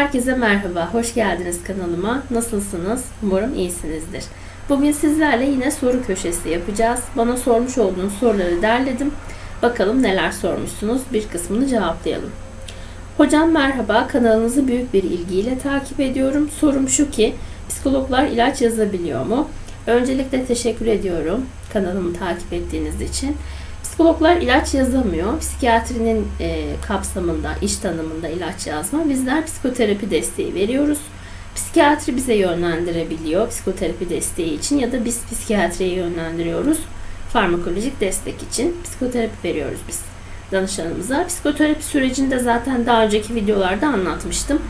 Herkese merhaba, hoş geldiniz kanalıma. Nasılsınız? Umarım iyisinizdir. Bugün sizlerle yine soru köşesi yapacağız. Bana sormuş olduğunuz soruları derledim. Bakalım neler sormuşsunuz, bir kısmını cevaplayalım. Hocam merhaba, kanalınızı büyük bir ilgiyle takip ediyorum. Sorum şu ki, psikologlar ilaç yazabiliyor mu? Öncelikle teşekkür ediyorum kanalımı takip ettiğiniz için. Psikologlar ilaç yazamıyor. Psikiyatrinin e, kapsamında, iş tanımında ilaç yazma. Bizler psikoterapi desteği veriyoruz. Psikiyatri bize yönlendirebiliyor psikoterapi desteği için ya da biz psikiyatriye yönlendiriyoruz farmakolojik destek için. Psikoterapi veriyoruz biz danışanımıza. Psikoterapi sürecinde zaten daha önceki videolarda anlatmıştım.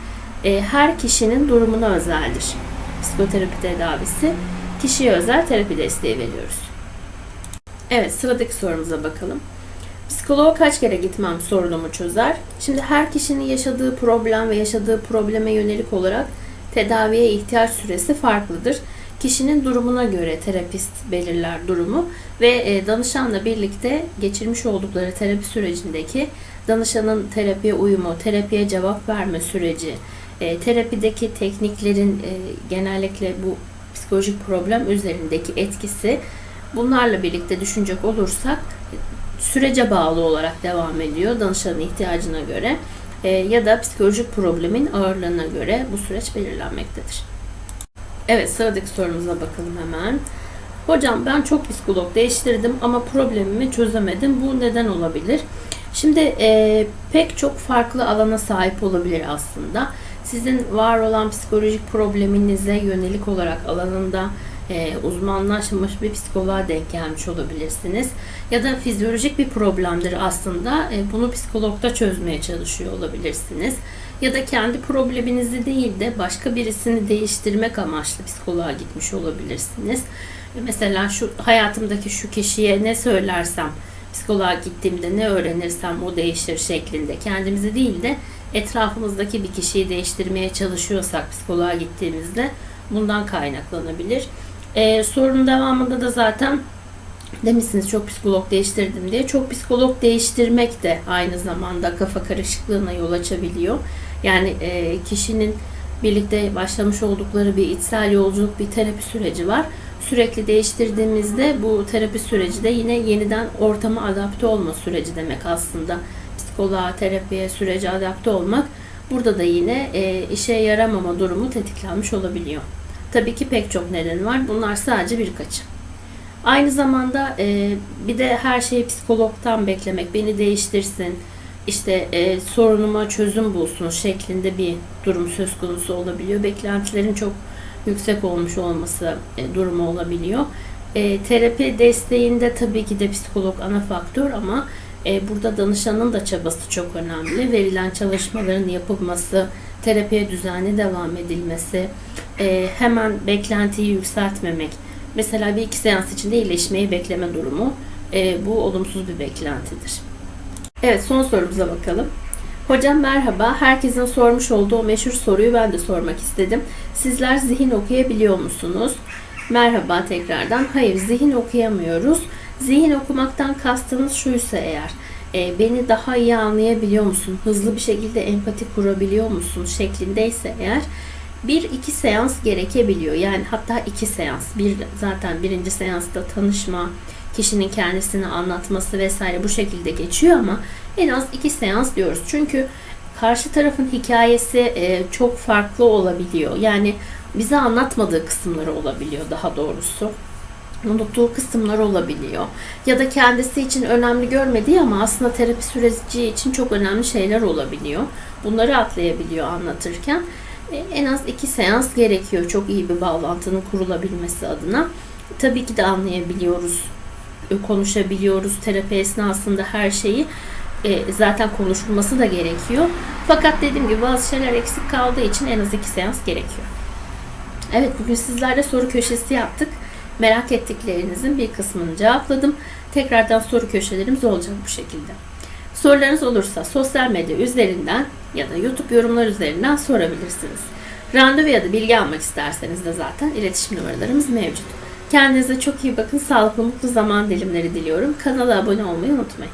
E, her kişinin durumuna özeldir. Psikoterapi tedavisi kişiye özel terapi desteği veriyoruz. Evet sıradaki sorumuza bakalım. Psikoloğa kaç kere gitmem sorunumu çözer. Şimdi her kişinin yaşadığı problem ve yaşadığı probleme yönelik olarak tedaviye ihtiyaç süresi farklıdır. Kişinin durumuna göre terapist belirler durumu ve e, danışanla birlikte geçirmiş oldukları terapi sürecindeki danışanın terapiye uyumu, terapiye cevap verme süreci, e, terapideki tekniklerin e, genellikle bu psikolojik problem üzerindeki etkisi Bunlarla birlikte düşünecek olursak sürece bağlı olarak devam ediyor danışanın ihtiyacına göre e, ya da psikolojik problemin ağırlığına göre bu süreç belirlenmektedir. Evet sıradaki sorumuza bakalım hemen. Hocam ben çok psikolog değiştirdim ama problemimi çözemedim. Bu neden olabilir? Şimdi e, pek çok farklı alana sahip olabilir aslında. Sizin var olan psikolojik probleminize yönelik olarak alanında e, uzmanlaşmış bir psikoloğa denk gelmiş olabilirsiniz. Ya da fizyolojik bir problemdir aslında. E, bunu psikologda çözmeye çalışıyor olabilirsiniz. Ya da kendi probleminizi değil de başka birisini değiştirmek amaçlı psikoloğa gitmiş olabilirsiniz. E, mesela şu hayatımdaki şu kişiye ne söylersem psikoloğa gittiğimde ne öğrenirsem o değişir şeklinde kendimizi değil de etrafımızdaki bir kişiyi değiştirmeye çalışıyorsak psikoloğa gittiğimizde bundan kaynaklanabilir. Ee, sorunun devamında da zaten demişsiniz çok psikolog değiştirdim diye. Çok psikolog değiştirmek de aynı zamanda kafa karışıklığına yol açabiliyor. Yani e, kişinin birlikte başlamış oldukları bir içsel yolculuk, bir terapi süreci var. Sürekli değiştirdiğimizde bu terapi süreci de yine yeniden ortama adapte olma süreci demek aslında. Psikoloğa, terapiye, sürece adapte olmak burada da yine e, işe yaramama durumu tetiklenmiş olabiliyor. Tabii ki pek çok neden var. Bunlar sadece birkaçı. Aynı zamanda e, bir de her şeyi psikologtan beklemek, beni değiştirsin, işte e, sorunuma çözüm bulsun şeklinde bir durum söz konusu olabiliyor. Beklentilerin çok yüksek olmuş olması e, durumu olabiliyor. E, terapi desteğinde tabii ki de psikolog ana faktör ama e, burada danışanın da çabası çok önemli. Verilen çalışmaların yapılması, terapiye düzenli devam edilmesi, e, hemen beklentiyi yükseltmemek. Mesela bir iki seans içinde iyileşmeyi bekleme durumu e, bu olumsuz bir beklentidir. Evet son sorumuza bakalım. Hocam merhaba. Herkesin sormuş olduğu o meşhur soruyu ben de sormak istedim. Sizler zihin okuyabiliyor musunuz? Merhaba tekrardan. Hayır zihin okuyamıyoruz. Zihin okumaktan kastınız şuysa eğer e, beni daha iyi anlayabiliyor musun? Hızlı bir şekilde empati kurabiliyor musun? şeklindeyse eğer bir iki seans gerekebiliyor. Yani hatta iki seans. Bir zaten birinci seansta tanışma, kişinin kendisini anlatması vesaire bu şekilde geçiyor ama en az iki seans diyoruz. Çünkü karşı tarafın hikayesi e, çok farklı olabiliyor. Yani bize anlatmadığı kısımları olabiliyor daha doğrusu unuttuğu kısımlar olabiliyor. Ya da kendisi için önemli görmediği ama aslında terapi süreci için çok önemli şeyler olabiliyor. Bunları atlayabiliyor anlatırken. En az iki seans gerekiyor çok iyi bir bağlantının kurulabilmesi adına. Tabii ki de anlayabiliyoruz, e, konuşabiliyoruz. Terapi esnasında her şeyi e, zaten konuşulması da gerekiyor. Fakat dediğim gibi bazı şeyler eksik kaldığı için en az iki seans gerekiyor. Evet bugün sizlerle soru köşesi yaptık. Merak ettiklerinizin bir kısmını cevapladım. Tekrardan soru köşelerimiz olacak bu şekilde. Sorularınız olursa sosyal medya üzerinden ya da YouTube yorumlar üzerinden sorabilirsiniz. Randevu ya da bilgi almak isterseniz de zaten iletişim numaralarımız mevcut. Kendinize çok iyi bakın. Sağlıklı, mutlu zaman dilimleri diliyorum. Kanala abone olmayı unutmayın.